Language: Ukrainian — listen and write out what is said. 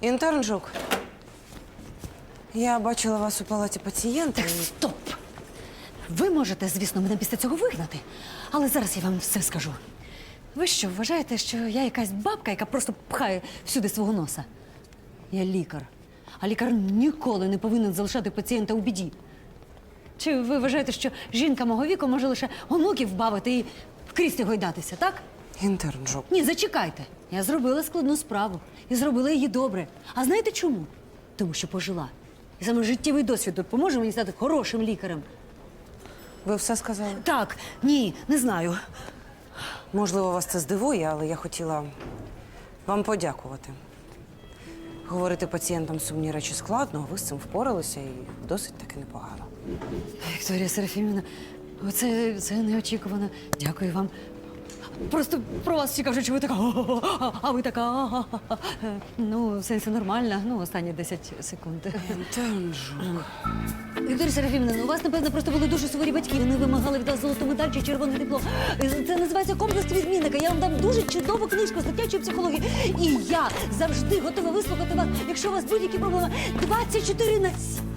Інтерн Жук. Я бачила вас у палаті пацієнта. і- Стоп! Ви можете, звісно, мене після цього вигнати, але зараз я вам все скажу. Ви що, вважаєте, що я якась бабка, яка просто пхає всюди свого носа? Я лікар. А лікар ніколи не повинен залишати пацієнта у біді. Чи ви вважаєте, що жінка мого віку може лише онуків бавити і в кріслі гойдатися, так? Інтерн Жук. Ні, зачекайте. Я зробила складну справу і зробила її добре. А знаєте чому? Тому що пожила. І саме життєвий досвід допоможе мені стати хорошим лікарем. Ви все сказали? Так, ні, не знаю. Можливо, вас це здивує, але я хотіла вам подякувати. Говорити пацієнтам сумні речі складно, а ви з цим впоралися і досить таки непогано. Вікторія Серафімівна, оце це неочікувано. Дякую вам. Просто про вас всі кажуть, що ви така, а ви така. Ну, в сенсі нормально, ну, останні 10 секунд. Вікторія Серафімовна, ну, у вас, напевно, просто були дуже суворі батьки. Вони вимагали від вас золоту медаль чи червоне диплом. Це називається комплекс відмінника. Я вам дам дуже чудову книжку з дитячої психології. І я завжди готова вислухати вас, якщо у вас будь-які проблеми. 24 на 7.